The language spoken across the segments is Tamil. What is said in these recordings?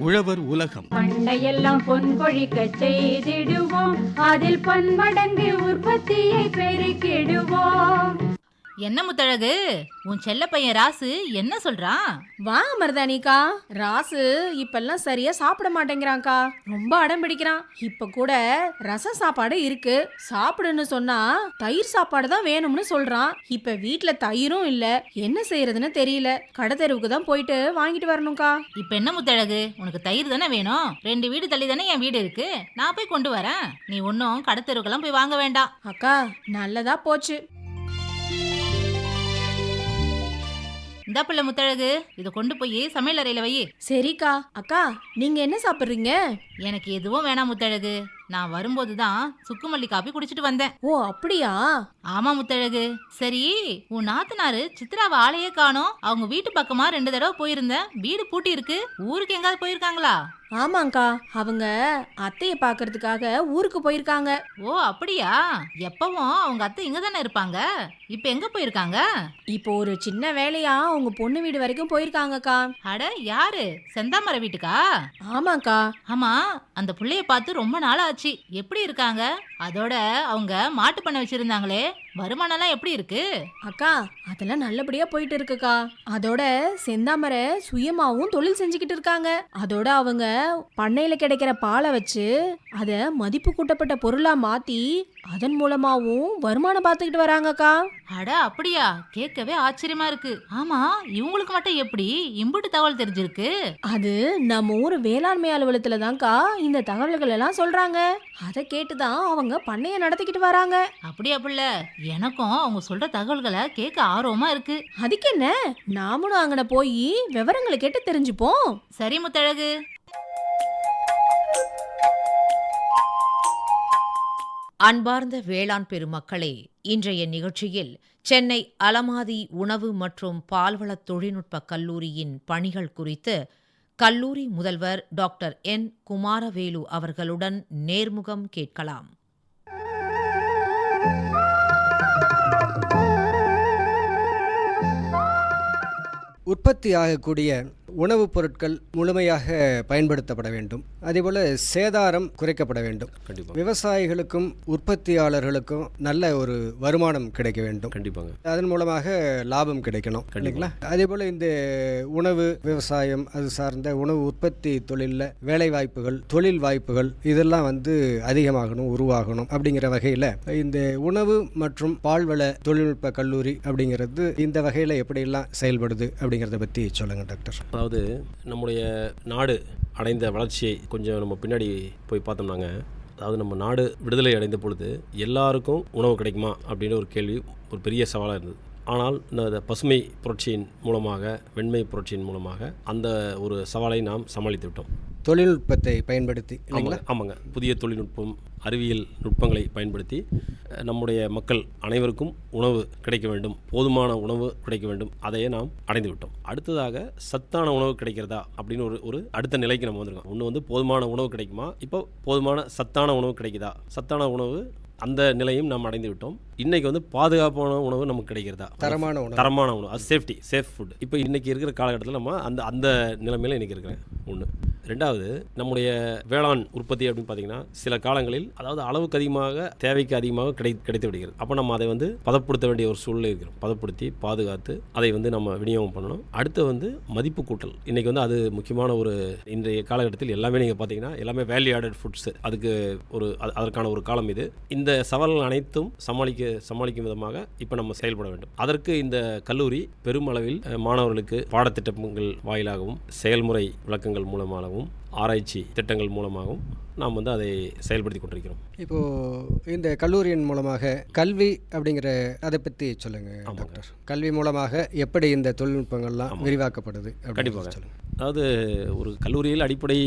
உழவர் உலகம். பண்டையெல்லாம் பொன்பொழிக்க செய்திடுவோம். அதில் பன்மடங்கு உற்பத்தியை பெருக்கிடுவோம். என்ன முத்தழகு? உன் செல்ல பையன் ராசு என்ன சொல்றான் வா மருதானிக்கா ராசு இப்பெல்லாம் சரியா சாப்பிட மாட்டேங்கிறான்க்கா. ரொம்ப அடம் பிடிக்கிறான். இப்ப கூட ரச சாப்பாடு இருக்கு. சாப்பிடுன்னு சொன்னா தயிர் சாப்பாடு தான் வேணும்னு சொல்றான். இப்ப வீட்ல தயிரும் இல்ல. என்ன செய்யறதுன்னு தெரியல. கடை தெருவுக்கு தான் போயிட்டு வாங்கிட்டு வரணும்க்கா. இப்ப என்ன முத்தழகு? உனக்கு தயிர் தானே வேணும்? ரெண்டு வீடு தள்ளி தானே என் வீடு இருக்கு. நான் போய் கொண்டு வரேன். நீ ஒன்னும் கடத்தெருவுக்கெல்லாம் போய் வாங்க வேண்டாம். அக்கா நல்லதா போச்சு. இந்த பிள்ளை முத்தழகு இதை கொண்டு போய் சமையல் அறையில வை சரிக்கா. அக்கா நீங்க என்ன சாப்பிடுறீங்க? எனக்கு எதுவும் வேணாம் முத்தழகு. நான் வரும்போது தான் சுக்குமல்லி காப்பி குடிச்சிட்டு வந்தேன். ஓ அப்படியா? ஆமா முத்தழகு. சரி உன் நாத்தனாரு சித்ராவை ஆளையே காணோம். அவங்க வீட்டு பக்கமா ரெண்டு தடவை போயிருந்தேன். வீடு பூட்டி இருக்கு ஊருக்கு எங்காவது போயிருக்காங்களா? ஆமாங்க்கா அவங்க அத்தைய பாக்குறதுக்காக ஊருக்கு போயிருக்காங்க. ஓ அப்படியா? எப்பவும் அவங்க அத்தை இங்க தானே இருப்பாங்க? இப்ப எங்க போயிருக்காங்க? இப்போ ஒரு சின்ன வேலையா அவங்க பொண்ணு வீடு வரைக்கும் போயிருக்காங்கக்கா. அட யாரு? செந்தாமர வீட்டுக்கா? ஆமாக்கா. ஆமா அந்த புள்ளைய பார்த்து ரொம்ப நாள் ஆச்சு எப்படி இருக்காங்க? அதோட அவங்க மாட்டு பண்ணை வச்சிருந்தாங்களே. வருமானம்லாம் எப்படி இருக்கு? அக்கா அதெல்லாம் நல்லபடியா போயிட்டு இருக்குக்கா அதோட செந்தாமரை சுயமாவும் தொழில் செஞ்சுக்கிட்டு இருக்காங்க. அதோட அவங்க பண்ணையில கிடைக்கிற பாலை வச்சு அத மதிப்பு கூட்டப்பட்ட பொருளா மாத்தி அதன் மூலமாவும் வருமானம் பார்த்துக்கிட்டு வராங்கக்கா. அட அப்படியா? கேட்கவே ஆச்சரியமா இருக்கு. ஆமா இவங்களுக்கு மட்டும் எப்படி? இம்புட்டு தகவல் தெரிஞ்சிருக்கு. அது நம்ம ஊர் வேளாண்மை அலுவலகத்துல தான்க்கா இந்த தகவல்கள் எல்லாம் சொல்றாங்க. அதை கேட்டுதான் அவங்க பண்ணைய நடத்திக்கிட்டு வராங்க. அப்படியா புள்ள? எனக்கும் அவங்க சொல்ற தகவல்களை கேட்க ஆர்வமா இருக்கு. அதுக்கு என்ன? நாமளும் அங்கன போய் விவரங்களை கேட்டு தெரிஞ்சுப்போம். சரி முத்தழகு. அன்பார்ந்த வேளாண் பெருமக்களே இன்றைய நிகழ்ச்சியில் சென்னை அலமாதி உணவு மற்றும் பால்வளத் தொழில்நுட்ப கல்லூரியின் பணிகள் குறித்து கல்லூரி முதல்வர் டாக்டர் என் குமாரவேலு அவர்களுடன் நேர்முகம் கேட்கலாம். உற்பத்தியாகக்கூடிய உணவுப் பொருட்கள் முழுமையாக பயன்படுத்தப்பட வேண்டும். அதேபோல் சேதாரம் குறைக்கப்பட வேண்டும். கண்டிப்பாக விவசாயிகளுக்கும் உற்பத்தியாளர்களுக்கும் நல்ல ஒரு வருமானம் கிடைக்க வேண்டும். கண்டிப்பாங்க. அதன் மூலமாக லாபம் கிடைக்கணும். இல்லைங்களா? அதே போல் இந்த உணவு விவசாயம் அது சார்ந்த உணவு உற்பத்தி தொழிலில் வேலை வாய்ப்புகள் தொழில் வாய்ப்புகள் இதெல்லாம் வந்து அதிகமாகணும் உருவாகணும் அப்படிங்கிற வகையில் இந்த உணவு மற்றும் பால்வள தொழில்நுட்ப கல்லூரி அப்படிங்கிறது இந்த வகையில் எப்படியெல்லாம் செயல்படுது அப்படிங்கிறத பற்றி சொல்லுங்கள் டாக்டர். அதாவது நம்முடைய நாடு அடைந்த வளர்ச்சியை கொஞ்சம் நம்ம பின்னாடி போய் பார்த்தோம்னாங்க. அதாவது நம்ம நாடு விடுதலை அடைந்த பொழுது எல்லாருக்கும் உணவு கிடைக்குமா? அப்படின்னு ஒரு கேள்வி ஒரு பெரிய சவாலாக இருந்தது. ஆனால் இந்த பசுமை புரட்சியின் மூலமாக வெண்மை புரட்சியின் மூலமாக அந்த ஒரு சவாலை நாம் சமாளித்து விட்டோம். தொழில்நுட்பத்தை பயன்படுத்தி ஆமாங்க ஆமாங்க. புதிய தொழில்நுட்பம் அறிவியல் நுட்பங்களை பயன்படுத்தி நம்முடைய மக்கள் அனைவருக்கும் உணவு கிடைக்க வேண்டும் போதுமான உணவு கிடைக்க வேண்டும் அதையே நாம் அடைந்து விட்டோம். அடுத்ததாக சத்தான உணவு கிடைக்கிறதா அப்படின்னு ஒரு ஒரு அடுத்த நிலைக்கு நம்ம வந்திருக்கோம். ஒன்று வந்து போதுமான உணவு கிடைக்குமா? இப்போ போதுமான சத்தான உணவு கிடைக்குதா? சத்தான உணவு அந்த நிலையும் நாம் அடைந்து விட்டோம் இன்னைக்கு வந்து பாதுகாப்பான உணவு நமக்கு கிடைக்கிறதா? தரமான உணவு. தரமான உணவு. அது சேஃப்டி சேஃப் ஃபுட் இப்போ இன்னைக்கு இருக்கிற காலகட்டத்தில் நம்ம அந்த அந்த நிலைமையில இன்னைக்கு இருக்கிறேன் ஒன்று ரெண்டாவது நம்முடைய வேளாண் உற்பத்தி அப்படின்னு பார்த்தீங்கன்னா சில காலங்களில் அதாவது அளவுக்கு அதிகமாக தேவைக்கு அதிகமாக கிடை கிடைத்து விடுகிறது அப்போ நம்ம அதை வந்து பதப்படுத்த வேண்டிய ஒரு சூழ்நிலை இருக்கிறோம். பதப்படுத்தி பாதுகாத்து அதை வந்து நம்ம விநியோகம் பண்ணணும். அடுத்து வந்து மதிப்பு கூட்டல். இன்னைக்கு வந்து அது முக்கியமான ஒரு இன்றைய காலகட்டத்தில் எல்லாமே நீங்கள் பார்த்தீங்கன்னா எல்லாமே வேல்யூ ஆடட் ஃபுட்ஸ் அதுக்கு ஒரு அது- அதற்கான ஒரு காலம் இது. இந்த சவால்கள் அனைத்தும் சமாளிக்க சமாளிக்கும் விதமாக இப்போ நம்ம செயல்பட வேண்டும். அதற்கு இந்த கல்லூரி பெருமளவில் மாணவர்களுக்கு பாடத்திட்டங்கள் வாயிலாகவும் செயல்முறை விளக்கங்கள் மூலமாகவும் ஆராய்ச்சி திட்டங்கள் மூலமாகவும் நாம் வந்து அதை செயல்படுத்தி கொண்டிருக்கிறோம் இப்போது இந்த கல்லூரியின் மூலமாக கல்வி அப்படிங்கிற அதை பற்றி சொல்லுங்கள். டாக்டர் கல்வி மூலமாக எப்படி இந்த தொழில்நுட்பங்கள்லாம். விரிவாக்கப்படுது கண்டிப்பாக. சொல்லுங்கள் அதாவது ஒரு கல்லூரியில் அடிப்படை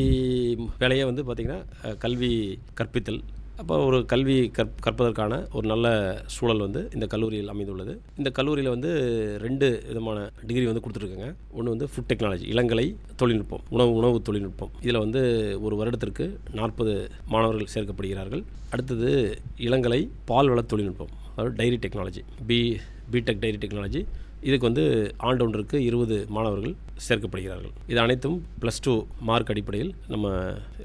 வேலையை வந்து பார்த்திங்கன்னா கல்வி கற்பித்தல் அப்போ ஒரு கல்வி கற் கற்பதற்கான ஒரு நல்ல சூழல் வந்து இந்த கல்லூரியில் அமைந்துள்ளது. இந்த கல்லூரியில் வந்து ரெண்டு விதமான டிகிரி வந்து கொடுத்துருக்கேங்க. ஒன்று வந்து ஃபுட் டெக்னாலஜி இளங்கலை தொழில்நுட்பம் உணவு உணவு தொழில்நுட்பம். இதில் வந்து ஒரு வருடத்திற்கு நாற்பது மாணவர்கள் சேர்க்கப்படுகிறார்கள். அடுத்தது இளங்கலை பால்வள தொழில்நுட்பம் அதாவது dairy technology B B Tech dairy technology இதுக்கு வந்து ஆண்டு ஒன்றுக்கு இருபது மாணவர்கள் சேர்க்கப்படுகிறார்கள். இது அனைத்தும் ப்ளஸ் டூ மார்க் அடிப்படையில் நம்ம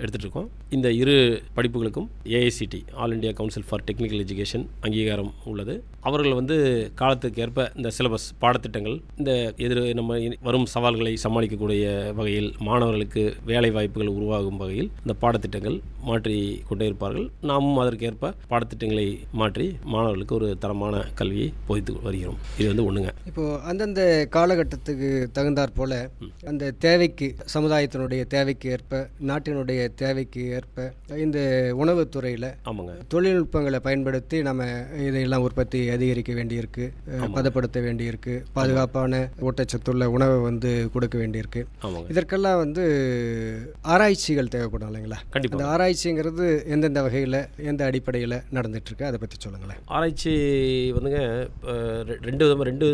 எடுத்துகிட்டு இருக்கோம். இந்த இரு படிப்புகளுக்கும் AICTE All India Council for Technical Education அங்கீகாரம் உள்ளது. அவர்கள் வந்து காலத்துக்கு ஏற்ப இந்த சிலபஸ் பாடத்திட்டங்கள் இந்த எதிர் நம்ம வரும் சவால்களை சமாளிக்கக்கூடிய வகையில் மாணவர்களுக்கு வேலை வாய்ப்புகள் உருவாகும் வகையில் இந்த பாடத்திட்டங்கள் மாற்றி கொண்டே இருப்பார்கள். நாமும் அதற்கேற்ப பாடத்திட்டங்களை மாற்றி மாணவர்களுக்கு ஒரு தரமான கல்வியை போதித்து வருகிறோம். இது வந்து ஒன்றுங்க இப்போது அந்தந்த காலகட்டத்துக்கு தகுந்தாற் போல அந்த தேவைக்கு சமுதாயத்தினுடைய தேவைக்கு ஏற்ப நாட்டினுடைய தேவைக்கு ஏற்ப இந்த உணவுத்துறையில் ஆமாங்க. தொழில்நுட்பங்களை பயன்படுத்தி நம்ம இதையெல்லாம் உற்பத்தி அதிகரிக்க வேண்டியிருக்கு பதப்படுத்த வேண்டியிருக்கு பாதுகாப்பான ஊட்டச்சத்துள்ள உணவை வந்து கொடுக்க வேண்டியிருக்கு. இதற்கெல்லாம் வந்து ஆராய்ச்சிகள் தேவைப்படும் இல்லைங்களா? அந்த ஆராய்ச்சிங்கிறது எந்தெந்த வகையில் எந்த அடிப்படையில் நடந்துட்டு இருக்கு அதை பற்றி சொல்லுங்களேன். ஆராய்ச்சி வந்துங்க ரெண்டு விதமாக ரெண்டு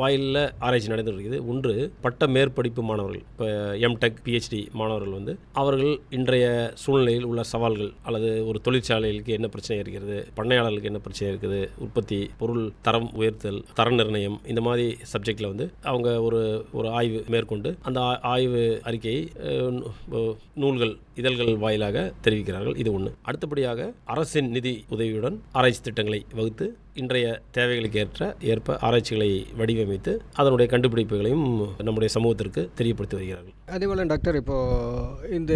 வாயிலில் ஆராய்ச்சி நடந்துட்டு இருக்குது ஒன்று பட்ட மேற்படிப்பு மாணவர்கள் இப்போ எம்டெக் பிஹெச்டி மாணவர்கள் வந்து அவர்கள் இன்றைய சூழ்நிலையில் உள்ள சவால்கள் அல்லது ஒரு தொழிற்சாலைகளுக்கு என்ன பிரச்சனை இருக்கிறது பண்ணையாளர்களுக்கு என்ன பிரச்சனை இருக்குது உற்பத்தி பொருள் தரம் உயர்த்தல் தர நிர்ணயம் இந்த மாதிரி சப்ஜெக்டில் வந்து அவங்க ஒரு ஒரு ஆய்வு மேற்கொண்டு அந்த ஆ- ஆய்வு அறிக்கையை நூல்கள் இதழ்கள் வாயிலாக தெரிவிக்கிறார்கள். இது ஒன்று அடுத்தபடியாக அரசின் நிதி உதவியுடன் ஆராய்ச்சி திட்டங்களை வகுத்து இன்றைய தேவைகளுக்கு ஏற்ற ஏற்ப ஆராய்ச்சிகளை வடிவமைத்து அதனுடைய கண்டுபிடிப்புகளையும் நம்முடைய சமூகத்திற்கு தெரியப்படுத்தி வருகிறார்கள். அதேபோல் டாக்டர் இப்போது இந்த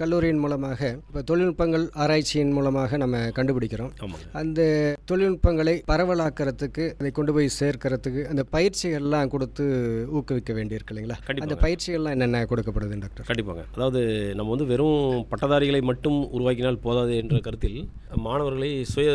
கல்லூரியின் மூலமாக இப்போ தொழில்நுட்பங்கள் ஆராய்ச்சியின் மூலமாக நம்ம கண்டுபிடிக்கிறோம். அந்த தொழில்நுட்பங்களை பரவலாக்கிறதுக்கு அதை கொண்டு போய் சேர்க்கறதுக்கு அந்த பயிற்சிகள்லாம் கொடுத்து ஊக்குவிக்க வேண்டியிருக்கு இல்லைங்களா? அந்த பயிற்சிகள்லாம் என்னென்ன கொடுக்கப்படுது டாக்டர்? கண்டிப்பாங்க. அதாவது நம்ம வந்து வெறும் பட்டதாரிகளை மட்டும் உருவாக்கினால் போதாது என்ற கருத்தில் மாணவர்களை சுய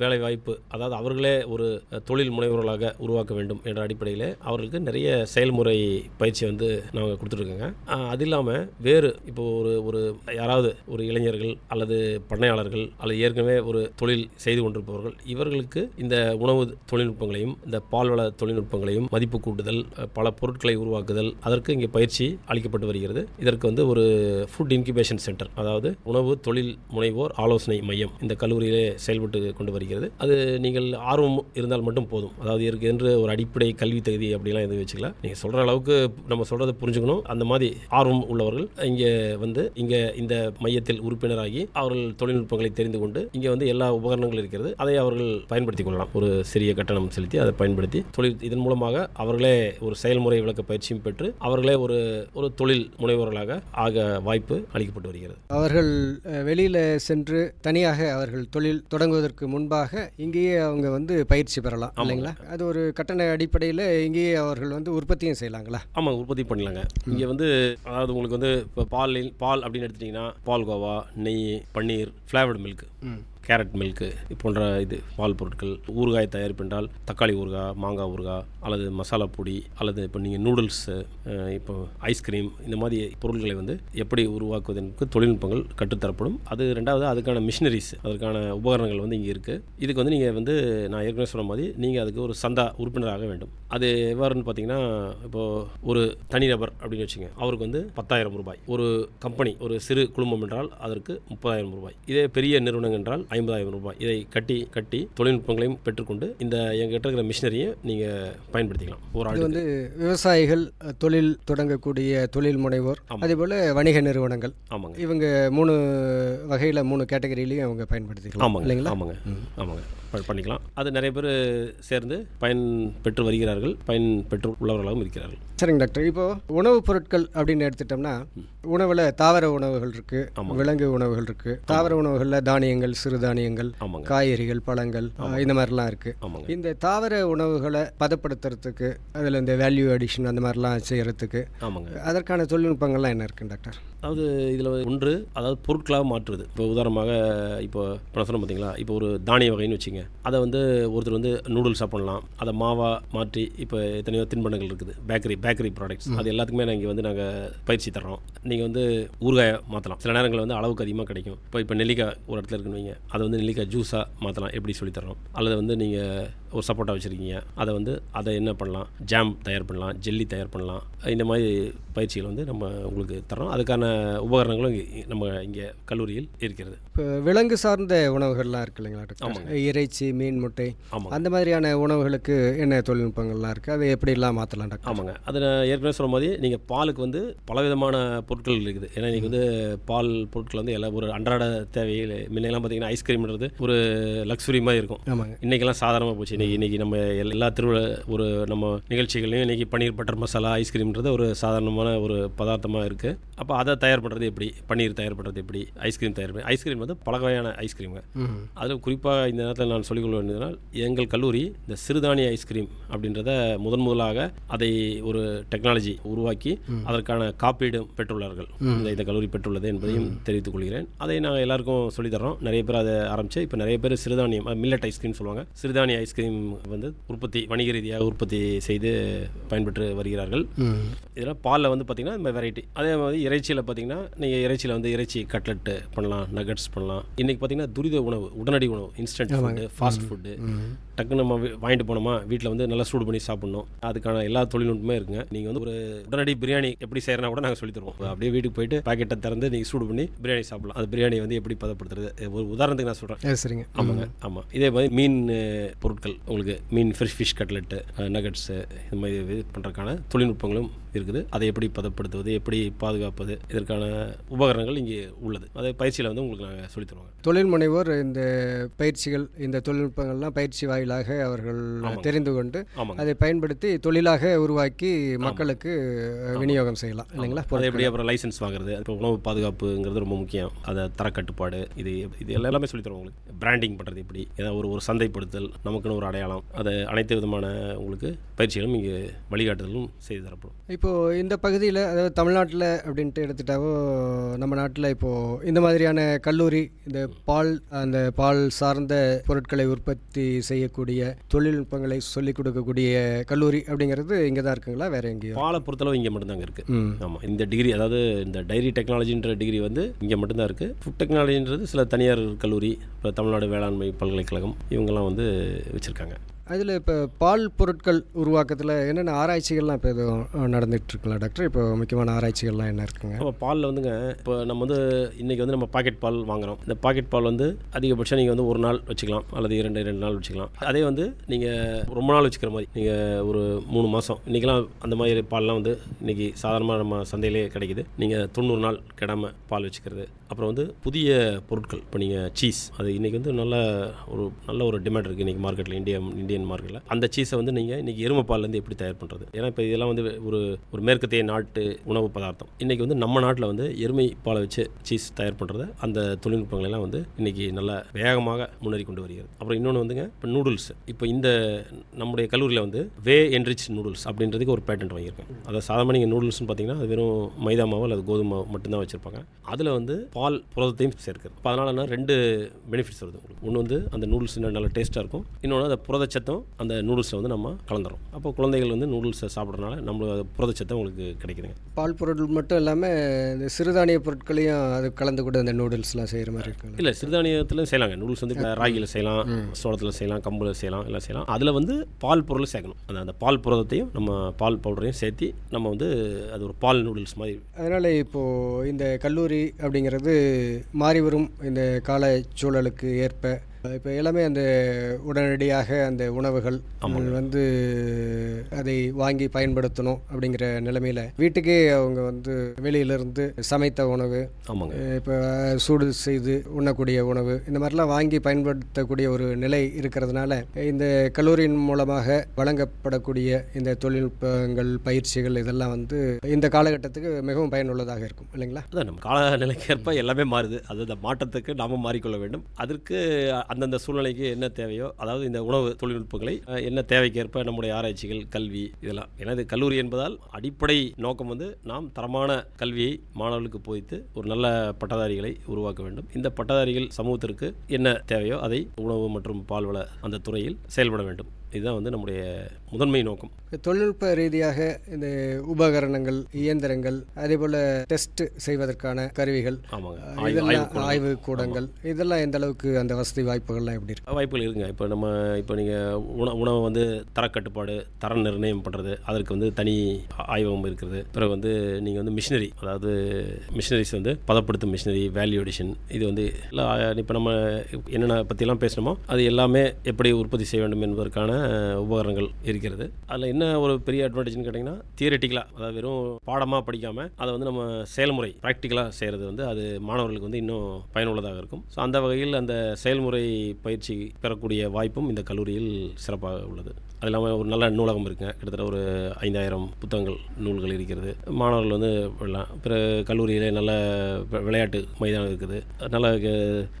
வேலை வாய்ப்பு அதாவது அவர்களே ஒரு தொழில் முனைவர்களாக உருவாக்க வேண்டும் என்ற அடிப்படையில் அவர்களுக்கு நிறைய செயல்முறை பயிற்சி வந்து நாங்கள் கொடுத்துருக்கோங்க. அது இல்லாமல் வேறு இப்போ ஒரு ஒரு யாராவது ஒரு இளைஞர்கள் அல்லது பண்ணையாளர்கள் அல்லது ஏற்கனவே ஒரு தொழில் செய்து கொண்டிருப்பவர்கள் இவர்களுக்கு இந்த உணவு தொழில்நுட்பங்களையும் இந்த பால்வள தொழில்நுட்பங்களையும் மதிப்பு கூட்டுதல் பல பொருட்களை உருவாக்குதல் அதற்கு இங்கே பயிற்சி அளிக்கப்பட்டு வருகிறது. இதற்கு வந்து ஒரு ஃபுட் இன்குபேஷன் சென்டர். அதாவது உணவு தொழில் முனைவோர் ஆலோசனை மையம் இந்த கல்லூரியிலே செயல்பட்டு கொண்டு வருகிறது. அது நீங்கள் ஆர்வம் இருந்தால் மட்டும் போதும். அதாவது இதற்கு என்று ஒரு அடிப்படை கல்வி தகுதி அப்படிலாம் எதுவும் வச்சுக்கல. நீங்கள் சொல்கிற அளவுக்கு நம்ம சொல்கிறத புரிஞ்சுக்கணும். அந்த மாதிரி ஆர்வம் உள்ளவர்கள் இங்கே வந்து இங்கே இந்த மையத்தில் உறுப்பினராகி அவர்கள் தொழில்நுட்பங்களை தெரிந்து கொண்டு இங்கே வந்து எல்லா உபகரணங்கள் இருக்கிறது. அதை அவர்கள் பயன்படுத்திக் கொள்ளலாம். ஒரு சிறிய கட்டணம் செலுத்தி அதை பயன்படுத்தி தொழில் இதன் மூலமாக அவர்களே ஒரு செயல்முறை விளக்க பயிற்சியும் பெற்று அவர்களே ஒரு ஒரு தொழில் முனைவோர்களாக ஆக வாய்ப்பு அளிக்கப்பட்டு வருகிறது. அவர்கள் வெளியில சென்று தனியாக அவர்கள் தொழில் தொடங்குவதற்கு முன்பாக இங்கேயே அவங்க வந்து பயிற்சி பெறலாம். இல்லைங்களா? அது ஒரு கட்டண அடிப்படையில் இங்கேயே அவர்கள் வந்து உற்பத்தியும் செய்யலாங்களா? ஆமாம் உற்பத்தி பண்ணலாங்க. இங்கே வந்து அதாவது உங்களுக்கு வந்து இப்போ பால் பால் அப்படின்னு எடுத்துட்டிங்கன்னா பால்கோவா நெய் paneer flavoured milk carrot milk போன்ற இது பால் பொருட்கள். ஊறுகாய் தயாரிப்பென்றால் தக்காளி ஊறுகாய் மாங்காய் ஊறுகாய் அல்லது மசாலா பொடி அல்லது இப்போ நீங்கள் நூடுல்ஸு இப்போ ஐஸ்கிரீம் இந்த மாதிரி பொருட்களை வந்து எப்படி உருவாக்குவதற்கு தொழில்நுட்பங்கள் கற்றுத்தரப்படும். அது ரெண்டாவது அதுக்கான மிஷினரிஸ் அதற்கான உபகரணங்கள் வந்து இங்கே இருக்குது இதுக்கு வந்து நீங்கள் வந்து நான் ஏற்கனவே சொன்ன மாதிரி நீங்கள் அதுக்கு ஒரு சந்தா உறுப்பினராக வேண்டும். அது எவ்வாறுன்னு பார்த்தீங்கன்னா இப்போது ஒரு தனிநபர் அப்படின்னு வச்சுங்க அவருக்கு வந்து பத்தாயிரம் ரூபாய். ஒரு கம்பெனி ஒரு சிறு குழுமம் என்றால் அதற்கு முப்பதாயிரம் ரூபாய். இதே பெரிய நிறுவனம் என்றால் ஐம்பதாயிரம் ரூபாய் இதை கட்டி கட்டி தொழில்நுட்பங்களையும் பெற்றுக்கொண்டு இந்த எங்கிட்ட இருக்கிற மிஷினரியை நீங்கள் பயன்படுத்திக்கலாம். ஒரு ஆண்டு வந்து விவசாயிகள் தொழில் தொடங்கக்கூடிய தொழில் முனைவோர். அதே போல் வணிக நிறுவனங்கள். ஆமாங்க. இவங்க மூணு வகையில் மூணு கேட்டகரியிலையும் அவங்க பயன்படுத்திக்கலாம் ஆமாங்க இல்லைங்களா? ஆமாங்க ஆமாங்க. பண்ணிக்கலாம். அது நிறைய பேர் சேர்ந்து பயன் பெற்று வருகிறார்கள் பயன் பெற்று உள்ளவர்களாகவும் இருக்கிறார்கள். சரிங்க டாக்டர். இப்போ உணவுப் பொருட்கள் அப்படின்னு எடுத்துட்டோம்னா உணவில் தாவர உணவுகள் இருக்கு ஆமாங்க. விலங்கு உணவுகள் இருக்கு. தாவர உணவுகளில் தானியங்கள் சிறுதானியங்கள் ஆமாங்க. காய்கறிகள் பழங்கள் இந்த மாதிரிலாம் இருக்கு. ஆமாங்க. இந்த தாவர உணவுகளை பதப்படுத்துறதுக்கு அதில் இந்த வேல்யூ அடிஷன் அந்த மாதிரிலாம் செய்யறதுக்கு ஆமாங்க. அதற்கான தொழில்நுட்பங்கள்லாம் என்ன இருக்கு டாக்டர்? அதாவது இதில் ஒன்று அதாவது பொருட்களாக மாற்றுறது. இப்போ உதாரணமாக இப்போ சொன்னேன் பார்த்தீங்களா? இப்போ ஒரு தானிய வகைன்னு வச்சுங்க. அதை வந்து ஒருத்தர் வந்து நூடுல்ஸாக பண்ணலாம். அதை மாவாக மாற்றி இப்போ எத்தனையோ தின்பண்டங்கள் இருக்குது. பேக்கரி பேக்கரி ப்ராடக்ட்ஸ் அது எல்லாத்துக்குமே நாங்கள் வந்து நாங்கள் பயிற்சி தர்றோம். நீங்கள் வந்து ஊறுகாயை மாற்றலாம் சில நேரங்களில் வந்து அளவுக்கு அதிகமாக கிடைக்கும். இப்போ இப்போ நெல்லிக்காய் ஒரு இடத்துல இருக்குன்னு வைங்க. அதை வந்து நெல்லிக்காய் ஜூஸாக மாற்றலாம் எப்படி சொல்லித்தரோம் அல்லது வந்து நீங்கள் ஒரு சப்போட்டா வச்சுருக்கீங்க. அதை வந்து அதை என்ன பண்ணலாம்? ஜாம் தயார் பண்ணலாம் ஜெல்லி தயார் பண்ணலாம். இந்த மாதிரி பயிற்சிகள் வந்து நம்ம உங்களுக்கு தரோம் அதுக்கான உபகரணங்களும் இங்க- நம்ம இங்கே கல்லூரியில் இருக்கிறது. இப்போ விலங்கு சார்ந்த உணவுகள்லாம் இருக்கு இல்லைங்களா. இறைச்சி மீன் முட்டை அந்த மாதிரியான உணவுகளுக்கு என்ன தொழில்நுட்பங்கள்லாம் இருக்குது அதை எப்படிலாம் மாற்றலாம் டாக்டர் ஆமாங்க. அது நான் ஏற்கனவே சொன்ன மாதிரி நீங்கள் பாலுக்கு வந்து பலவிதமான பொருட்கள் இருக்குது. ஏன்னா இன்றைக்கி வந்து பால் பொருட்கள் வந்து எல்லாம் ஒரு அன்றாட தேவையில் முன்னெல்லாம் பார்த்தீங்கன்னா ஐஸ்கிரீம்ன்றது ஒரு லக்ஸுரி மாதிரி இருக்கும். ஆமாங்க. இன்றைக்கெல்லாம் சாதாரணமாக போச்சு. இன்றைக்கி இன்றைக்கி நம்ம எல்- எல்லா திருவிழா ஒரு நம்ம நிகழ்ச்சிகள்லையும் இன்றைக்கி பன்னீர் பட்டர் மசாலா ஐஸ்கிரீம்ன்றது ஒரு சாதாரணமான ஒரு பதார்த்தமாக இருக்குது அப்போ அதை தயார் பண்ணுறது எப்படி? பன்னீர் தயார் பண்ணுறது எப்படி? ஐஸ்கிரீம் தயார் பண்ணி ஐஸ்கிரீம் வந்து பல வகையான ஐஸ்கிரீமுங்க ம் அதில் குறிப்பாக இந்த நேரத்தில் நான் சொல்லிக்கொள்ள வேண்டியதனால் எங்கள் கல்லூரி இந்த சிறுதானிய ஐஸ்கிரீம் அப்படின்றத முதன் முதலாக அதை ஒரு டெக்னாலஜி உருவாக்கி அதற்கான காப்பீடு பெற்றுள்ளார்கள். இந்த இந்த கல்லூரி பெற்றுள்ளது என்பதையும் தெரிவித்துக் கொள்கிறேன். அதை நாங்கள் எல்லாருக்கும் சொல்லித் தர்றோம். நிறைய பேர் அதை ஆரம்பிச்சு இப்போ நிறைய பேர் சிறுதானியம் மில்லட் ஐஸ்கிரீம் சொல்லுவாங்க. சிறுதானிய ஐஸ்கிரீம் வந்து உற்பத்தி வணிக ரீதியாக உற்பத்தி செய்து பயன்பெற்று வருகிறார்கள். இதில் பாலில் வந்து பார்த்திங்கன்னா இந்த வெரைட்டி அதே மாதிரி இறைச்சியில் பார்த்தீங்கன்னா நீங்கள் இறைச்சியில் வந்து இறைச்சி கட்லெட்டு பண்ணலாம் நகட்ஸ் பண்ணலாம். இன்றைக்கி பார்த்தீங்கன்னா துரித உணவு உடனடி உணவு இன்ஸ்டன்ட் ஃபுட்டு ஃபாஸ்ட் ஃபுட்டு டக்குன்னு நம்ம வாங்கிட்டு போனோமா வீட்டில் வந்து நல்லா சூடு பண்ணி சாப்பிட்ணும். அதுக்கான எல்லா தொழில்நுட்பமே இருக்குங்க நீங்கள் வந்து ஒரு உடனடி பிரியாணி எப்படி செய்யறனா கூட நாங்கள் சொல்லித் தருவோம். அப்படியே வீட்டுக்கு போயிட்டு பாக்கெட்டை திறந்து நீங்கள் சூடு பண்ணி பிரியாணி சாப்பிடலாம். அது பிரியாணி வந்து எப்படி பதப்படுத்துறது? ஒரு உதாரணத்துக்கு நான் சொல்கிறேன் சரிங்க. ஆமாங்க ஆமாம் இதே மாதிரி மீன் பொருட்கள் உங்களுக்கு மீன் ஃப்ரெஷ் ஃபிஷ் கட்லெட்டு நகட்ஸு இது மாதிரி இது பண்ணுறதுக்கான தொழில்நுட்பங்களும் இருக்குது. அதை எப்படி பதப்படுத்துவது எப்படி பாதுகாப்பது இதற்கான உபகரணங்கள் இங்கே உள்ளது. அதை பயிற்சியில் வந்து உங்களுக்கு நாங்கள் சொல்லித் தருவாங்க. தொழில் முனைவோர் இந்த பயிற்சிகள் இந்த தொழில்நுட்பங்கள்லாம் பயிற்சி வாயிலாக அவர்கள். தெரிந்து கொண்டு அதை பயன்படுத்தி தொழிலாக உருவாக்கி மக்களுக்கு விநியோகம் செய்யலாம் இல்லைங்களா? அதை. எப்படி அப்புறம் லைசன்ஸ் வாங்குறது இப்போ உணவு பாதுகாப்புங்கிறது ரொம்ப முக்கியம். அதை தரக்கட்டுப்பாடு இது இது எல்லாம் எல்லாமே சொல்லித் தருவோம் உங்களுக்கு. பிராண்டிங் பண்ணுறது எப்படி ஏதாவது ஒரு ஒரு சந்தைப்படுத்தல் நமக்குன்னு ஒரு அடையாளம் அதை அனைத்து விதமான உங்களுக்கு பயிற்சிகளும் இங்கே வழிகாட்டுதலும் செய்து தரப்படும். இப்போது இந்த பகுதியில் அதாவது தமிழ்நாட்டில் அப்படின்ட்டு எடுத்துட்டாவோ நம்ம நாட்டில் இப்போது இந்த மாதிரியான கல்லூரி இந்த பால் அந்த பால் சார்ந்த பொருட்களை உற்பத்தி செய்யக்கூடிய தொழில்நுட்பங்களை சொல்லிக் கொடுக்கக்கூடிய கல்லூரி அப்படிங்கிறது இங்கே தான் இருக்குங்களா? வேற எங்கேயோ. பாலை பொறுத்தளவு இங்கே மட்டும்தாங்க இருக்குது ஆமாம் இந்த டிகிரி அதாவது இந்த டைரி டெக்னாலஜின்ற டிகிரி வந்து இங்கே மட்டும்தான் இருக்குது ஃபுட் டெக்னாலஜின்றது சில தனியார் கல்லூரி இப்போ தமிழ்நாடு வேளாண்மை பல்கலைக்கழகம் இவங்கெல்லாம் வந்து வச்சுருக்காங்க. அதில் இப்போ பால் பொருட்கள் உருவாக்கத்தில் என்னென்ன ஆராய்ச்சிகள்லாம் இப்போ எதுவும் நடந்துட்டு டாக்டர்? இப்போ முக்கியமான ஆராய்ச்சிகள்லாம் என்ன இருக்குங்க? இப்போ பாலில் வந்துங்க இப்போ நம்ம வந்து இன்றைக்கி வந்து நம்ம பாக்கெட் பால் வாங்குறோம். இந்த பாக்கெட் பால் வந்து அதிகபட்சம் நீங்கள் வந்து ஒரு நாள் வச்சுக்கலாம் அல்லது இரண்டு ரெண்டு நாள் வச்சுக்கலாம். அதே வந்து நீங்கள் ரொம்ப நாள் வச்சுக்கிற மாதிரி நீங்கள் ஒரு மூணு மாதம் இன்றைக்கெலாம் அந்த மாதிரி பால்லாம் வந்து இன்றைக்கி சாதாரணமாக நம்ம சந்தையிலே கிடைக்குது. நீங்கள் தொண்ணூறு நாள் கெடாமல் பால் வச்சுக்கிறது அப்புறம் வந்து புதிய பொருட்கள். இப்போ நீங்கள் சீஸ் அது இன்றைக்கி வந்து நல்ல ஒரு நல்ல ஒரு டிமாண்ட் இருக்குது இன்றைக்கி மார்க்கெட்டில் இந்தியா இந்தியன் மார்க்கெட்டில் அந்த சீஸை வந்து நீங்கள் இன்றைக்கி எருமைப்பாலேருந்து எப்படி தயார் பண்ணுறது ஏன்னா இப்போ இதெல்லாம் வந்து ஒரு ஒரு மேற்கத்திய நாட்டு உணவு பதார்த்தம். இன்றைக்கி வந்து நம்ம நாட்டில் வந்து எருமை பாலை வச்சு சீஸ் தயார் பண்ணுறது அந்த தொழில்நுட்பங்கள் எல்லாம் வந்து இன்றைக்கி நல்லா வேகமாக முன்னேறி கொண்டு வருகிறது. அப்புறம் இன்னொன்று வந்துங்க இப்போ நூடுல்ஸ் இப்போ இந்த நம்முடைய கல்லூரியில் வந்து வே என்ரிச் நூடுல்ஸ் அப்படின்றதுக்கு ஒரு பேட்டன்ட் வாங்கியிருக்கேன் அதை சாதாரண நீங்கள் நூடுல்ஸ்னு பார்த்தீங்கன்னா அது வெறும் மைதா மாவு அல்லது கோதுமை மட்டும்தான் வச்சுருப்பாங்க. அதில் வந்து பால் புரதத்தையும் சேர்க்குது இப்போ அதனால என்ன ரெண்டு பெனிஃபிட்ஸ் வருது உங்களுக்கு. ஒன்று வந்து அந்த நூடுல்ஸ் நல்ல டேஸ்ட்டாக இருக்கும். இன்னொன்று அந்த புரதச்சத்தும் அந்த நூடுல்ஸில் வந்து நம்ம கலந்துரும் அப்போ குழந்தைகள் வந்து நூடுல்ஸை சாப்பிட்றதுனால நம்ம புரதச்சத்தம் உங்களுக்கு கிடைக்குதுங்க. பால் பொருட்கள் மட்டும் இல்லாமல் இந்த சிறுதானிய பொருட்களையும் அது கலந்து கூட இந்த நூடுல்ஸ்லாம் செய்கிற மாதிரி இருக்குங்களா? இல்லை சிறுதானியத்தில் செய்யலாங்க. நூடுல்ஸ் வந்து ராகியில் செய்யலாம் சோளத்தில் செய்யலாம் கம்பில் செய்யலாம் எல்லாம் செய்யலாம். அதில் வந்து பால் பொருள் சேர்க்கணும். அந்த அந்த பால் புரதத்தையும் நம்ம பால் பவுடரையும் சேர்த்து நம்ம வந்து அது ஒரு பால் நூடுல்ஸ் மாதிரி அதனால் இப்போது இந்த கல்லூரி அப்படிங்கிறது மாறி வரும் இந்த கால சூழலுக்கு ஏற்ப. இப்போ எல்லாமே அந்த உடனடியாக அந்த உணவுகள் வந்து அதை வாங்கி பயன்படுத்தணும் அப்படிங்கிற நிலைமையில் வீட்டுக்கே அவங்க வந்து வெளியிலிருந்து சமைத்த உணவு இப்போ சூடு செய்து உண்ணக்கூடிய உணவு இந்த மாதிரிலாம் வாங்கி பயன்படுத்தக்கூடிய ஒரு நிலை இருக்கிறதுனால இந்த கல்லூரியின் மூலமாக வழங்கப்படக்கூடிய இந்த தொழில்நுட்பங்கள் பயிற்சிகள் இதெல்லாம் வந்து இந்த காலகட்டத்துக்கு மிகவும் பயனுள்ளதாக இருக்கும் இல்லைங்களா? அதான் நம்ம காலநிலைக்கேற்ப எல்லாமே மாறுது. அது அந்த மாற்றத்துக்கு நாம மாறிக்கொள்ள வேண்டும். அதற்கு அந்தந்த சூழ்நிலைக்கு என்ன தேவையோ அதாவது இந்த உணவு தொழில்நுட்பங்களை என்ன தேவைக்கேற்ப நம்முடைய ஆராய்ச்சிகள் கல்வி இதெல்லாம். எனது கல்லூரி என்பதால் அடிப்படை நோக்கம் வந்து நாம் தரமான கல்வியை மாணவர்களுக்கு போதித்து ஒரு நல்ல பட்டதாரிகளை உருவாக்க வேண்டும். இந்த பட்டதாரிகள் சமூகத்திற்கு என்ன தேவையோ அதை உணவு மற்றும் பால்வள அந்த துறையில் செயல்பட வேண்டும். இதுதான் வந்து நம்முடைய முதன்மை நோக்கம். தொழில்நுட்ப ரீதியாக இந்த உபகரணங்கள் இயந்திரங்கள் அதே போல் டெஸ்ட் செய்வதற்கான கருவிகள் ஆமாங்க. ஆய்வு- இதெல்லாம் ஆய்வுக்கூடங்கள். ஆய்வு கூடங்கள் இதெல்லாம் எந்த அளவுக்கு அந்த வசதி வாய்ப்புகள்லாம் எப்படி இருக்கு? வாய்ப்புகள் இருக்குங்க. இப்போ நம்ம இப்போ நீங்கள் உண உணவை வந்து தரக்கட்டுப்பாடு தர நிர்ணயம் பண்ணுறது அதற்கு வந்து தனி ஆய்வகம் இருக்கிறது. பிறகு வந்து நீங்கள் வந்து மிஷினரி அதாவது மிஷினரிஸ் வந்து பதப்படுத்தும் மிஷினரி வேல்யூ எடிஷன் இது வந்து எல்லாம் இப்போ நம்ம என்னென்ன பற்றிலாம் பேசணுமோ அது எல்லாமே எப்படி உற்பத்தி செய்ய வேண்டும் என்பதற்கான உபகரணங்கள் இருக்கிறது. அதில் என்ன ஒரு பெரிய அட்வான்டேஜ்னு கேட்டிங்கன்னா தியரட்டிக்கலாக அதாவது வெறும் பாடமாக படிக்காமல் அதை வந்து நம்ம செயல்முறை ப்ராக்டிக்கலாக செய்கிறது வந்து அது மாணவர்களுக்கு வந்து இன்னும் பயனுள்ளதாக இருக்கும். ஸோ அந்த வகையில் அந்த செயல்முறை பயிற்சி பெறக்கூடிய வாய்ப்பும் இந்த கல்லூரியில் சிறப்பாக உள்ளது. அது இல்லாமல் ஒரு நல்ல நூலகம் இருக்குங்க கிட்டத்தட்ட ஒரு ஐந்தாயிரம் புத்தகங்கள் நூல்கள் இருக்கிறது. மாணவர்கள் வந்து விடலாம். பிற கல்லூரியிலே நல்ல விளையாட்டு மைதானம் இருக்குது. நல்ல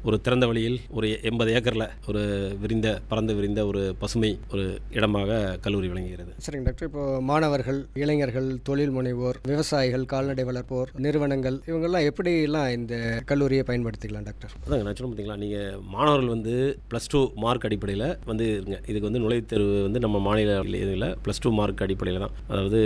ஒரு திறந்த வழியில் ஒரு எண்பது ஏக்கரில் ஒரு விரிந்த பறந்து விரிந்த ஒரு பசுமை ஒரு இடமாக கல்லூரி விளங்குகிறது. சரிங்க டாக்டர். இப்போ மாணவர்கள் இளைஞர்கள் தொழில் முனைவோர் விவசாயிகள் கால்நடை வளர்ப்போர் நிறுவனங்கள் இவங்கெல்லாம் எப்படிலாம் இந்த கல்லூரியை பயன்படுத்திக்கலாம் டாக்டர்? அதாங்க நான் சொல்ல பார்த்தீங்களா நீங்கள் மாணவர்கள் வந்து ப்ளஸ் டூ மார்க் அடிப்படையில் வந்து இருங்க. இதுக்கு வந்து நுழைவுத் தேர்வு வந்து நம்ம மாநில இதில் ப்ளஸ் டூ மார்க் அடிப்படையில் தான். அதாவது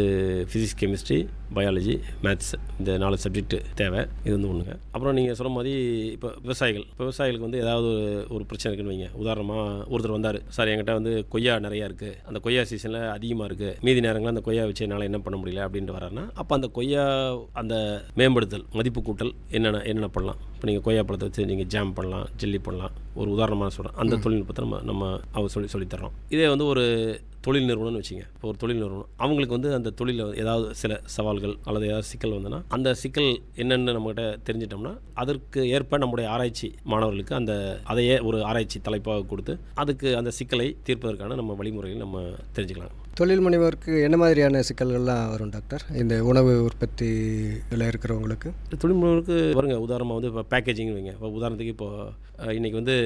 ஃபிசிக்ஸ் கெமிஸ்ட்ரி பயாலஜி மேத்ஸ் இந்த நாலு சப்ஜெக்ட் தேவை. இது வந்து ஒன்றுங்க அப்புறம் நீங்கள் சொன்ன மாதிரி இப்போ விவசாயிகள். இப்போ விவசாயிகளுக்கு வந்து ஏதாவது ஒரு- பிரச்சனை இருக்குன்னு வைங்க. உதாரணமாக ஒருத்தர் வந்தார். சார் என்கிட்ட வந்து கொய்யா நிறையா இருக்குது அந்த கொய்யா சீசனில் அதிகமாக இருக்குது மீதி நேரங்களில் அந்த கொய்யா வச்சு என்னால் என்ன பண்ண முடியல? அப்படின்ட்டு வராருன்னா அப்போ அந்த கொய்யா அந்த மேம்படுத்தல் மதிப்பு கூட்டல் என்னென்ன என்னென்ன பண்ணலாம்? இப்போ நீங்கள் கொய்யா பழத்தை வச்சு நீங்கள் ஜாம் பண்ணலாம் ஜெல்லி பண்ணலாம். ஒரு உதாரணமாக சொல்கிறேன் அந்த தொழில்நுட்பத்தை நம்ம நம்ம அவங்க சொல்லி சொல்லித்தரோம் இதே வந்து ஒரு தொழில் நிறுவனம்னு வச்சுங்க. இப்போ ஒரு தொழில் நிறுவனம் அவங்களுக்கு வந்து அந்த தொழிலில் ஏதாவது சில சவால்கள் அல்லது ஏதாவது சிக்கல் வந்தனா அந்த சிக்கல் என்னென்னு நம்மகிட்ட தெரிஞ்சிட்டோம்னா அதற்கு ஏற்ப நம்முடைய ஆராய்ச்சி மாணவர்களுக்கு அந்த அதையே ஒரு ஆராய்ச்சி தலைப்பாக கொடுத்து அதுக்கு அந்த சிக்கலை தீர்ப்பதற்கான நம்ம வழிமுறைகளை நம்ம தெரிஞ்சுக்கலாம். தொழில் முனைவோருக்கு என்ன மாதிரியான சிக்கல்கள்லாம் வரும் டாக்டர்? இந்த உணவு உற்பத்தியில் இருக்கிறவங்களுக்கு. தொழில் முனைவோருக்கு வருங்க உதாரணமாக வந்து இப்போ பேக்கேஜிங் வைங்க. இப்போ உதாரணத்துக்கு இப்போ இன்றைக்கி வந்து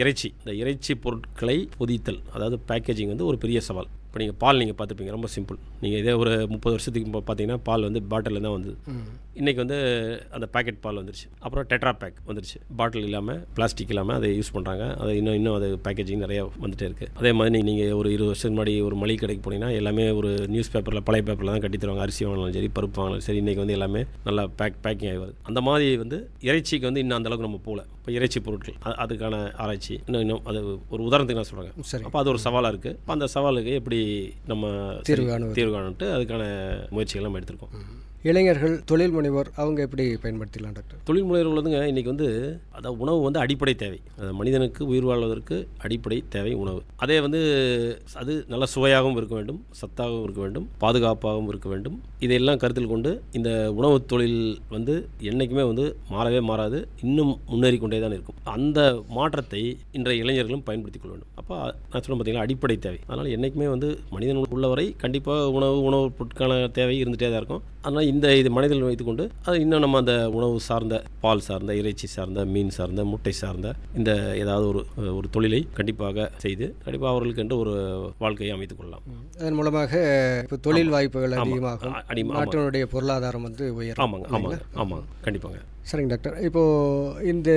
இறைச்சி. இந்த இறைச்சி பொருட்களை பொதித்தல். அதாவது பேக்கேஜிங் வந்து ஒரு பெரிய சவால். இப்போ நீங்கள் பால் நீங்கள் பார்த்துப்பீங்க ரொம்ப சிம்பிள். நீங்கள் இதே ஒரு முப்பது வருஷத்துக்கு இப்போ பார்த்தீங்கன்னா பால் வந்து பாட்டிலில் தான் வந்தது. இன்றைக்கி வந்து அந்த பேக்கெட் பால் வந்துருச்சு. அப்புறம் டெட்ரா பேக் வந்துருச்சு. பாட்டில் இல்லாமல் பிளாஸ்டிக் இல்லாமல் அதை யூஸ் பண்ணுறாங்க. அதை இன்னும் இன்னும் அது பேக்கேஜிங் நிறையா வந்துட்டே இருக்குது அதே மாதிரி நீங்கள் ஒரு இருபது வருஷத்துக்கு முன்னாடி ஒரு மளிகை கடைக்கு போனீங்கன்னா எல்லாமே ஒரு நியூஸ் பேப்பரில் பழைய பேப்பரில் தான் கட்டி தருவாங்க. அரிசி வாங்கினாலும் சரி பருப்பு வாங்கினாலும் சரி இன்றைக்கி வந்து எல்லாமே நல்லா பேக் பேக்கிங் ஆகி வருது. அந்த மாதிரி வந்து இறைச்சிக்கு வந்து இன்னும் அந்த அளவுக்கு நம்ம போகல. இப்போ இறைச்சி பொருட்கள் அதுக்கான ஆராய்ச்சி. இன்னும் இன்னும் அது ஒரு உதாரணத்துக்கு நான் சொல்கிறேன் சரி. அப்போ அது ஒரு சவாலாக இருக்குது அப்போ அந்த சவாலுக்கு எப்படி நம்ம தீர்வு காணுவது. தீர்வு காணுன்ட்டு அதுக்கான முயற்சிகள் நம்ம எடுத்திருக்கோம் இளைஞர்கள் தொழில் முனைவோர் அவங்க எப்படி பயன்படுத்திக்கலாம் டாக்டர்? தொழில் முனைவோர்கள் வந்துங்க இன்றைக்கி வந்து அதாவது உணவு வந்து அடிப்படை தேவை. மனிதனுக்கு உயிர் வாழ்வதற்கு அடிப்படை தேவை உணவு. அதே வந்து அது நல்ல சுவையாகவும் இருக்க வேண்டும் சத்தாகவும் இருக்க வேண்டும் பாதுகாப்பாகவும் இருக்க வேண்டும். இதையெல்லாம் கருத்தில் கொண்டு இந்த உணவு தொழில் வந்து என்றைக்குமே வந்து மாறவே மாறாது இன்னும் முன்னேறி கொண்டே தான் இருக்கும். அந்த மாற்றத்தை இன்றைய இளைஞர்களும் பயன்படுத்திக் கொள்ள வேண்டும். அப்போ நான் சொல்ல பார்த்தீங்கன்னா அடிப்படை தேவை. அதனால் என்றைக்குமே வந்து மனிதன் உள்ளவரை கண்டிப்பாக உணவு உணவு பொருட்கான தேவை இருந்துகிட்டே தான் இருக்கும். அதனால் இந்த இது மனிதர்கள் வைத்துக்கொண்டு அது இன்னும் நம்ம அந்த உணவு சார்ந்த பால் சார்ந்த இறைச்சி சார்ந்த மீன் சார்ந்த முட்டை சார்ந்த இந்த ஏதாவது ஒரு ஒரு தொழிலை கண்டிப்பாக செய்து கண்டிப்பாக அவர்களுக்கு என்று ஒரு வாழ்க்கையை அமைத்துக் கொள்ளலாம். அதன் மூலமாக இப்போ தொழில் வாய்ப்புகள். அதிகமாகும். நாட்டினுடைய பொருளாதாரம் வந்து உயரும். ஆமாங்க ஆமாங்க ஆமாங்க கண்டிப்பாங்க. சரிங்க டாக்டர். இப்போது இந்த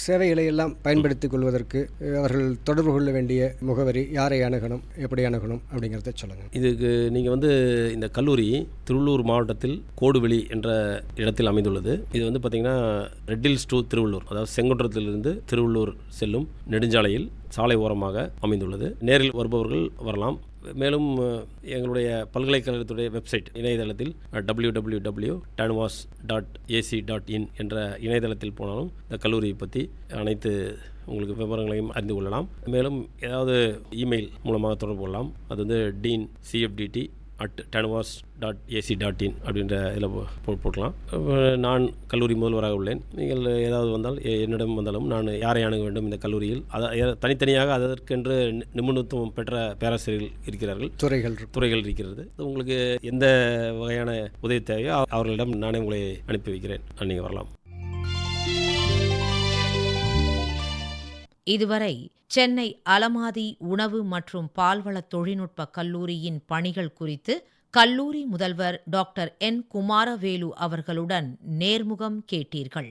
சேவைகளை எல்லாம் பயன்படுத்திக் கொள்வதற்கு அவர்கள் தொடர்பு கொள்ள வேண்டிய முகவரி யாரை அணுகணும் எப்படி அணுகணும் அப்படிங்கிறத சொல்லுங்கள் இதுக்கு நீங்கள் வந்து இந்த கல்லூரி திருவள்ளூர் மாவட்டத்தில் கோடுவெளி என்ற இடத்தில் அமைந்துள்ளது. இது வந்து பார்த்திங்கன்னா ரெட்டில்ஸ் டு திருவள்ளூர் அதாவது செங்குன்றத்திலிருந்து திருவள்ளூர் செல்லும் நெடுஞ்சாலையில் சாலை ஓரமாக அமைந்துள்ளது. நேரில் வருபவர்கள் வரலாம். மேலும் எங்களுடைய பல்கலைக்கழகத்துடைய வெப்சைட் இணையதளத்தில் W W W TANUVAS dot AC dot in என்ற இணையதளத்தில் போனாலும் இந்த கல்லூரியை பற்றி அனைத்து உங்களுக்கு விவரங்களையும் அறிந்து கொள்ளலாம். மேலும் ஏதாவது இமெயில் மூலமாக தொடர்பு கொள்ளலாம். அது வந்து dean CFDT at TANUVAS dot AC dot in அப்படின்ற இதில் போ போட்டலாம். நான் கல்லூரி முதல்வராக உள்ளேன். நீங்கள் ஏதாவது வந்தால் என்னிடம் வந்தாலும் நான் யாரை அணுக வேண்டும் இந்த கல்லூரியில்? அதை தனித்தனியாக அதற்கென்று நிபுணத்துவம் பெற்ற பேராசிரியர்கள் இருக்கிறார்கள். துறைகள் துறைகள் இருக்கிறது. உங்களுக்கு எந்த வகையான உதவி தேவையோ அவ- அவர்களிடம் நானே உங்களை அனுப்பி வைக்கிறேன். நீங்கள் வரலாம். இதுவரை சென்னை அலமாதி உணவு மற்றும் பால்வள தொழில்நுட்ப கல்லூரியின் பணிகள் குறித்து கல்லூரி முதல்வர் டாக்டர் என் குமாரவேலு அவர்களுடன் நேர்முகம் கேட்டீர்கள்.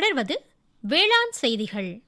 தொடர்வது வேளாண் செய்திகள்.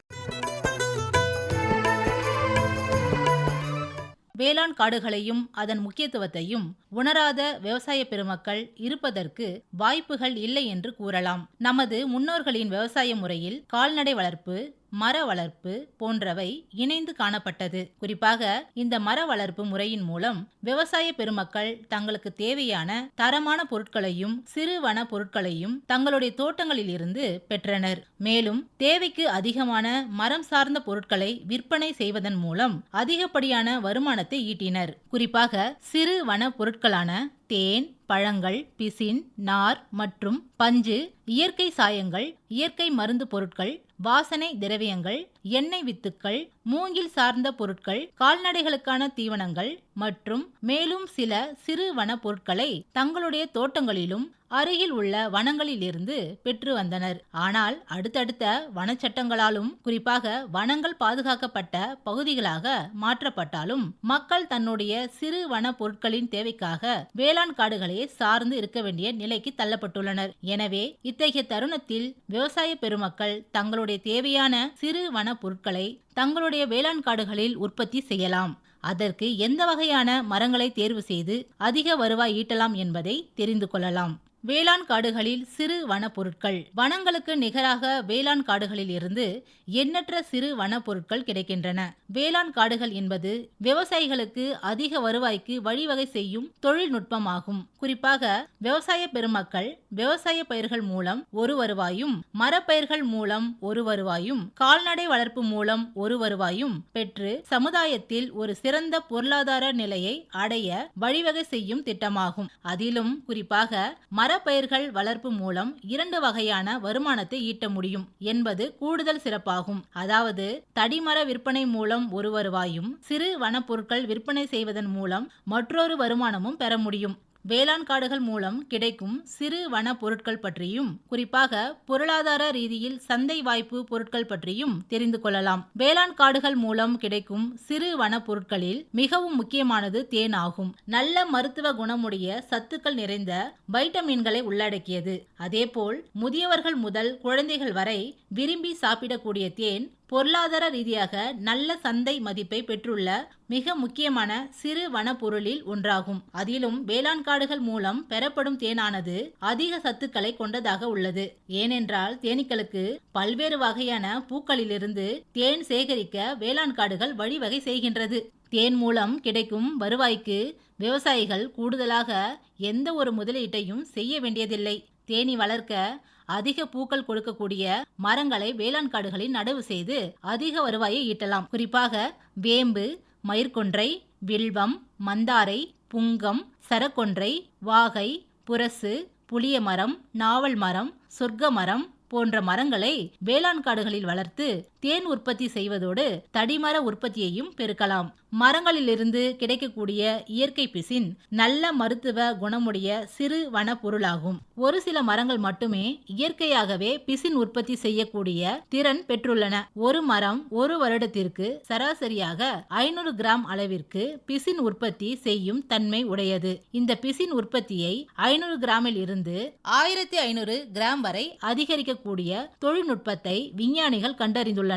வேளாண் காடுகளையும் அதன் முக்கியத்துவத்தையும் உணராத விவசாய பெருமக்கள் இருப்பதற்கு வாய்ப்புகள் இல்லை என்று கூறலாம். நமது முன்னோர்களின் விவசாய முறையில் கால்நடை வளர்ப்பு மர வளர்ப்பு போன்றவை இணைந்து காணப்பட்டது. குறிப்பாக இந்த மர வளர்ப்பு முறையின் மூலம் விவசாய பெருமக்கள் தங்களுக்கு தேவையான தரமான பொருட்களையும் சிறு வன பொருட்களையும் தங்களுடைய தோட்டங்களில் இருந்து பெற்றனர். மேலும் தேவைக்கு அதிகமான மரம் சார்ந்த பொருட்களை விற்பனை செய்வதன் மூலம் அதிகப்படியான வருமானத்தை ஈட்டினர். குறிப்பாக சிறு வன பொருட்களான தேன் பழங்கள் பிசின் நார் மற்றும் பஞ்சு இயற்கை சாயங்கள் இயற்கை மருந்து பொருட்கள் வாசனை திரவியங்கள் எண்ணெய் வித்துக்கள் மூங்கில் சார்ந்த பொருட்கள் கால்நடைகளுக்கான தீவனங்கள் மற்றும் மேலும் சில சிறு வன பொருட்களை தங்களுடைய தோட்டங்களிலும் அருகில் உள்ள வனங்களிலிருந்து பெற்று வந்தனர். ஆனால் அடுத்தடுத்த வனச்சட்டங்களாலும் குறிப்பாக வனங்கள் பாதுகாக்கப்பட்ட பகுதிகளாக மாற்றப்பட்டாலும் மக்கள் தன்னுடைய சிறு வன பொருட்களின் தேவைக்காக வேளாண் காடுகளையே சார்ந்து இருக்க வேண்டிய நிலைக்கு தள்ளப்பட்டுள்ளனர். எனவே இத்தகைய தருணத்தில் விவசாய பெருமக்கள் தங்களுடைய தேவையான சிறு வன பொருட்களை தங்களுடைய வேளாண் காடுகளில் உற்பத்தி செய்யலாம். அதற்கு எந்த வகையான மரங்களை தேர்வு செய்து அதிக வருவாய் ஈட்டலாம் என்பதை தெரிந்து கொள்ளலாம். வேளாண் காடுகளில் சிறு வனப்பொருட்கள். வனங்களுக்கு நிகராக வேளாண் காடுகளில் இருந்து எண்ணற்ற சிறு வன பொருட்கள் கிடைக்கின்றன. வேளாண் காடுகள் என்பது விவசாயிகளுக்கு அதிக வருவாய்க்கு வழிவகை செய்யும் தொழில்நுட்பமாகும். குறிப்பாக விவசாய பெருமக்கள் விவசாய பயிர்கள் மூலம் ஒரு வருவாயும் மரப்பயிர்கள் மூலம் ஒரு வருவாயும் கால்நடை வளர்ப்பு மூலம் ஒரு வருவாயும் பெற்று சமுதாயத்தில் ஒரு சிறந்த பொருளாதார நிலையை அடைய வழிவகை செய்யும் திட்டமாகும். அதிலும் குறிப்பாக மரப்பயிர்கள் வளர்ப்பு மூலம் இரண்டு வகையான வருமானத்தை ஈட்ட முடியும் என்பது கூடுதல் சிறப்பாகும். அதாவது தடிமர விற்பனை மூலம் ஒரு வருவாயும் சிறு வனப்பொருட்கள் விற்பனை செய்வதன் மூலம் மற்றொரு வருமானமும் பெற முடியும். வேளாண் காடுகள் மூலம் கிடைக்கும் சிறு வன பொருட்கள் பற்றியும் குறிப்பாக பொருளாதார ரீதியில் சந்தை வாய்ப்பு பொருட்கள் பற்றியும் தெரிந்து கொள்ளலாம். வேளாண் காடுகள் மூலம் கிடைக்கும் சிறு வன பொருட்களில் மிகவும் முக்கியமானது தேன் ஆகும். நல்ல மருத்துவ குணமுடைய சத்துக்கள் நிறைந்த வைட்டமின்களை உள்ளடக்கியது. அதேபோல் முதியவர்கள் முதல் குழந்தைகள் வரை விரும்பி சாப்பிடக்கூடிய தேன் பொருளாதார ரீதியாக நல்ல சந்தை மதிப்பை பெற்றுள்ள மிக முக்கியமான சிறு வனப்பொருளில் ஒன்றாகும். அதிலும் வேளாண் காடுகள் மூலம் பெறப்படும் தேனானது அதிக சத்துக்களை கொண்டதாக உள்ளது. ஏனென்றால் தேனீக்களுக்கு பல்வேறு வகையான பூக்களிலிருந்து தேன் சேகரிக்க வேளாண் காடுகள் வழிவகை செய்கின்றது. தேன் மூலம் கிடைக்கும் வருவாய்க்கு விவசாயிகள் கூடுதலாக எந்த ஒரு முதலீட்டையும் செய்ய வேண்டியதில்லை. தேனி வளர்க்க அதிக பூக்கள் கொடுக்கக்கூடிய மரங்களை வேளாண் காடுகளில் நடவு செய்து அதிக வருவாயை ஈட்டலாம். குறிப்பாக வேம்பு மயிர்கொன்றை வில்வம் மந்தாரை புங்கம் சரக்கொன்றை வாகை புரசு புளிய மரம் நாவல் மரம் சொர்க்க மரம் போன்ற மரங்களை வேளாண் காடுகளில் வளர்த்து தேன் உற்பத்தி செய்வதோடு தடிமர உற்பத்தியையும் பெருக்கலாம். மரங்களிலிருந்து கிடைக்கக்கூடிய இயற்கை பிசின் நல்ல மருத்துவ குணமுடைய சிறு வன பொருளாகும் ஒரு சில மரங்கள் மட்டுமே இயற்கையாகவே பிசின் உற்பத்தி செய்யக்கூடிய திறன் பெற்றுள்ளன. ஒரு மரம் ஒரு வருடத்திற்கு சராசரியாக ஐநூறு கிராம் அளவிற்கு பிசின் உற்பத்தி செய்யும் தன்மை உடையது. இந்த பிசின் உற்பத்தியை ஐநூறு கிராமில் இருந்து ஆயிரத்தி ஐநூறு கிராம் வரை அதிகரிக்கக்கூடிய தொழில்நுட்பத்தை விஞ்ஞானிகள் கண்டறிந்துள்ளனர்.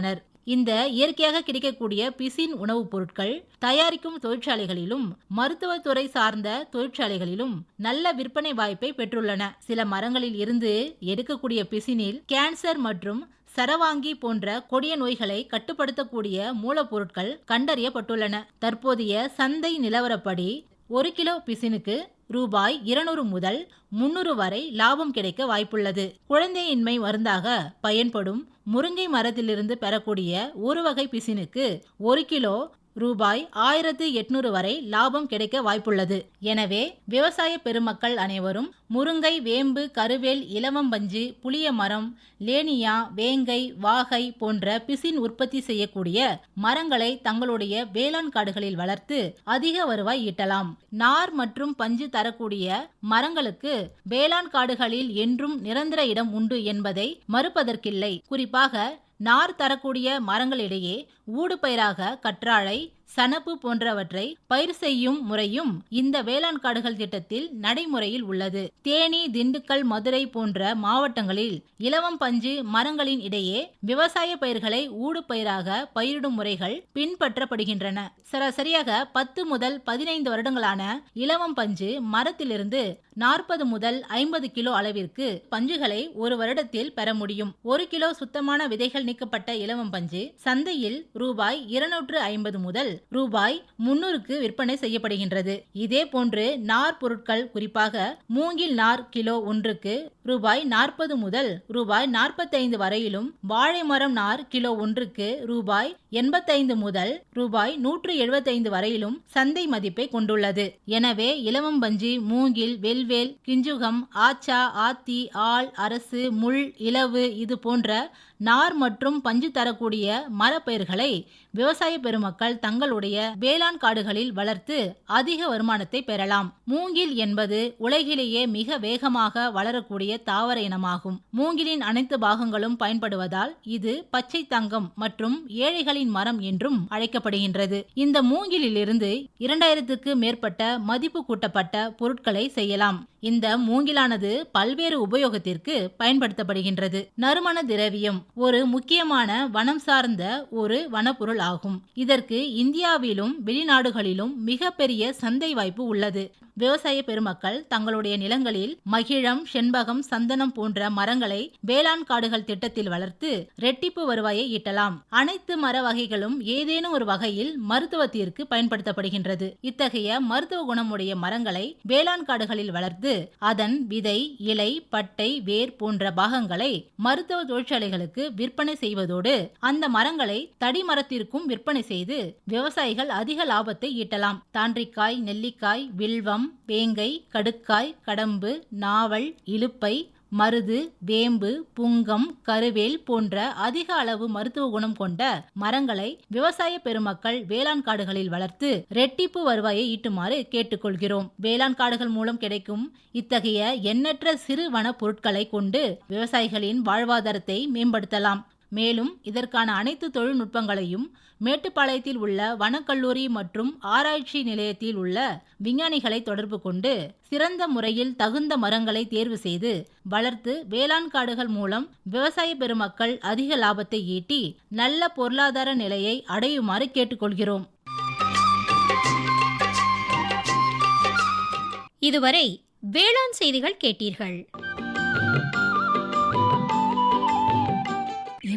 இந்த இயற்கையாக கிடைக்கக்கூடிய பிசின் உணவுப் பொருட்கள் தயாரிக்கும் தொழிற்சாலைகளிலும் மருத்துவத்துறை சார்ந்த தொழிற்சாலைகளிலும் நல்ல விற்பனை வாய்ப்பை பெற்றுள்ளன. சில மரங்களில் இருந்து எடுக்கக்கூடிய பிசினில் கேன்சர் மற்றும் சரவாங்கி போன்ற கொடிய நோய்களை கட்டுப்படுத்தக்கூடிய மூலப்பொருட்கள் கண்டறியப்பட்டுள்ளன. தற்போதைய சந்தை நிலவரப்படி ஒரு கிலோ பிசினுக்கு ரூபாய் இருநூறு முதல் முன்னூறு வரை லாபம் கிடைக்க வாய்ப்புள்ளது. குழந்தையின்மை மருந்தாக பயன்படும் முருங்கை மரத்திலிருந்து பெறக்கூடிய ஒரு வகை பிசினுக்கு ஒரு கிலோ ரூபாய் ஆயிரத்து எட்நூறு வரை லாபம் கிடைக்க வாய்ப்புள்ளது. எனவே விவசாய பெருமக்கள் அனைவரும் முருங்கை வேம்பு கருவேல் இலவம்பஞ்சு புளிய மரம் லேனியா வேங்கை வாகை போன்ற பிசின் உற்பத்தி செய்யக்கூடிய மரங்களை தங்களுடைய வேளாண் காடுகளில் வளர்த்து அதிக வருவாய் ஈட்டலாம். நார் மற்றும் பஞ்சு தரக்கூடிய மரங்களுக்கு வேளாண் காடுகளில் என்றும் நிரந்தர இடம் உண்டு என்பதை மறுப்பதற்கில்லை. குறிப்பாக நார் தரக்கூடிய மரங்களிடையே ஊடுபயிராக கற்றாழை சணப்பு போன்றவற்றை பயிர் செய்யும் முறையும் இந்த வேளாண் காடுகள் திட்டத்தில் நடைமுறையில் உள்ளது. தேனி திண்டுக்கல் மதுரை போன்ற மாவட்டங்களில் இலவம் பஞ்சு மரங்களின் இடையே விவசாய பயிர்களை ஊடு பயிராக பயிரிடும் முறைகள் பின்பற்றப்படுகின்றன. சராசரியாக பத்து முதல் பதினைந்து வருடங்களான இலவம் பஞ்சு மரத்திலிருந்து நாற்பது முதல் ஐம்பது கிலோ அளவிற்கு பஞ்சுகளை ஒரு வருடத்தில் பெற முடியும். ஒரு கிலோ சுத்தமான விதைகள் நீக்கப்பட்ட இலவம் பஞ்சு சந்தையில் ரூபாய் இருநூற்று ஐம்பது முதல் ரூபாய் முன்னூறுக்கு விற்பனை செய்யப்படுகின்றது. இதே போன்று நார் பொருட்கள் குறிப்பாக மூங்கில் நார் கிலோ ஒன்றுக்கு ரூபாய் நாற்பது முதல் ரூபாய் நாற்பத்தைந்து வரையிலும் வாழை மரம் நார் கிலோ ஒன்றுக்கு ரூபாய் எண்பத்தைந்து முதல் ரூபாய் நூற்று எழுபத்தைந்து வரையிலும் சந்தை மதிப்பை கொண்டுள்ளது. எனவே இலவம்பஞ்சு மூங்கில் வெல்வேல் கிஞ்சுகம் ஆச்சா ஆத்தி ஆள் அரசு முள் இலவு இது போன்ற நார் மற்றும் பஞ்சு தரக்கூடிய மரப்பயிர்களை விவசாய பெருமக்கள் தங்களுடைய வேளாண் காடுகளில் வளர்த்து அதிக வருமானத்தை பெறலாம். மூங்கில் என்பது உலகிலேயே மிக வேகமாக வளரக்கூடிய தாவர இனமாகும். மூங்கிலின் அனைத்து பாகங்களும் பயன்படுவதால் இது பச்சை தங்கம் மற்றும் ஏழைகளின் மரம் என்றும் அழைக்கப்படுகின்றது. இந்த மூங்கிலிலிருந்து இரண்டாயிரத்துக்கு மேற்பட்ட மதிப்பு கூட்டப்பட்ட பொருட்களை செய்யலாம். இந்த மூங்கிலானது பல்வேறு உபயோகத்திற்கு பயன்படுத்தப்படுகின்றது. நறுமண திரவியம் ஒரு முக்கியமான வனம் சார்ந்த ஒரு வனப்பொருள் ஆகும். இதற்கு இந்தியாவிலும் வெளிநாடுகளிலும் மிகப்பெரிய சந்தை வாய்ப்பு உள்ளது. விவசாய பெருமக்கள் தங்களுடைய நிலங்களில் மகிழம் செண்பகம் சந்தனம் போன்ற மரங்களை வேளாண் காடுகள் திட்டத்தில் வளர்த்து ரெட்டிப்பு வருவாயை ஈட்டலாம். அனைத்து மர வகைகளும் ஏதேனும் ஒரு வகையில் மருத்துவத்திற்கு பயன்படுத்தப்படுகின்றது. இத்தகைய மருத்துவ குணமுடைய மரங்களை வேளாண் காடுகளில் வளர்த்து அதன் விதை இலை பட்டை வேர் போன்ற பாகங்களை மருத்துவ தொழிற்சாலைகளுக்கு விற்பனை செய்வதோடு அந்த மரங்களை தடி மரத்திற்கும் விற்பனை செய்து விவசாயிகள் அதிக லாபத்தை ஈட்டலாம். தாண்டிக்காய் நெல்லிக்காய் வில்வம் வேங்கை கடுக்காய் கடம்பு நாவல் இலுப்பை மருது வேம்பு புங்கம் கருவேல் போன்ற அதிக அளவு மருத்துவ குணம் கொண்ட மரங்களை விவசாய பெருமக்கள் வேளாண் காடுகளில் வளர்த்து ரெட்டிப்பு வருவாயை ஈட்டுமாறு கேட்டுக்கொள்கிறோம். வேளாண் காடுகள் மூலம் கிடைக்கும் இத்தகைய எண்ணற்ற சிறு வன பொருட்களை கொண்டு விவசாயிகளின் வாழ்வாதாரத்தை மேம்படுத்தலாம். மேலும் இதற்கான அனைத்து தொழில்நுட்பங்களையும் மேட்டுப்பாளையத்தில் உள்ள வனக்கல்லூரி மற்றும் ஆராய்ச்சி நிலையத்தில் உள்ள விஞ்ஞானிகளை தொடர்பு கொண்டு சிறந்த முறையில் தகுந்த மரங்களை தேர்வு செய்து வளர்த்து வேளாண் காடுகள் மூலம் விவசாய பெருமக்கள் அதிக லாபத்தை ஈட்டி நல்ல பொருளாதார நிலையை அடையுமாறு கேட்டுக்கொள்கிறோம். இதுவரை வேளாண் செய்திகள் கேட்டீர்கள்.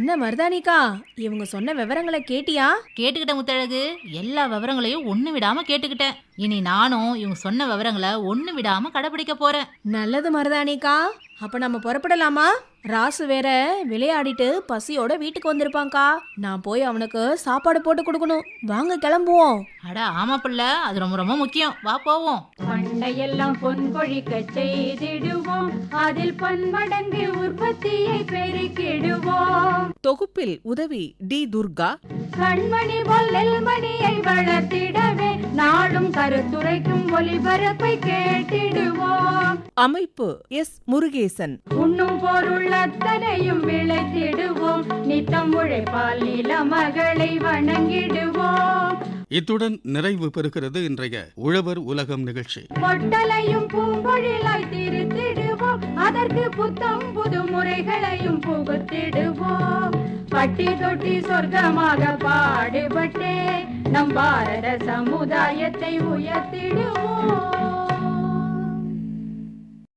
என்ன மருதானிக்கா இவங்க சொன்ன விவரங்களை கேட்டியா? கேட்டுக்கிட்ட முத்தழகு எல்லா விவரங்களையும் ஒண்ணு விடாம கேட்டுக்கிட்டேன். இனி நானும் இவங்க சொன்ன விவரங்களை ஒண்ணு விடாம கடைபிடிக்க போறேன். நல்லது மருதானிக்கா அப்ப நம்ம புறப்படலாமா? ராசு வேற விளையாடிட்டு பசியோட வீட்டுக்கு வந்திருப்பான்க்கா. நான் போய் அவனுக்கு சாப்பாடு போட்டு கொடுக்கணும். வாங்க கிளம்புவோம். அட ஆமா பிள்ள. அது ரொம்ப ரொம்ப முக்கியம். வா போவோம். பண்டையெல்லாம் பொன் கொழிக்க செய்திடுவோம். அதில் பன்மடங்கு உற்பத்தியை பெருக்கிடுவோம். தொகுப்பில் உதவி டி துர்கா. கண்மணி போல் நெல்மணியை வளர்த்திடவே நாடும் கருத்துரைக்கும் ஒளிபரப்பை கேட்டிடுவோம். அமைப்பு எஸ் முருகேசன். உண்ணும் பொருள் அத்தனையும் விளைத்திடுவோம். நித்தம் உழைப்பால் நில மகளை வணங்கிடுவோம். இத்துடன் நிறைவு பெறுகிறது இன்றைய உழவர் உலகம் நிகழ்ச்சி. பொட்டலையும் பூம்பொழிலாய் திருத்திடுவோம். அதற்கு புத்தம் புது முறைகளையும் புகுத்திடுவோம். பட்டி தொட்டி சொர்க்கமாக பாடுபட்டே நம் பாரத சமுதாயத்தை உயர்த்திடுவோம்.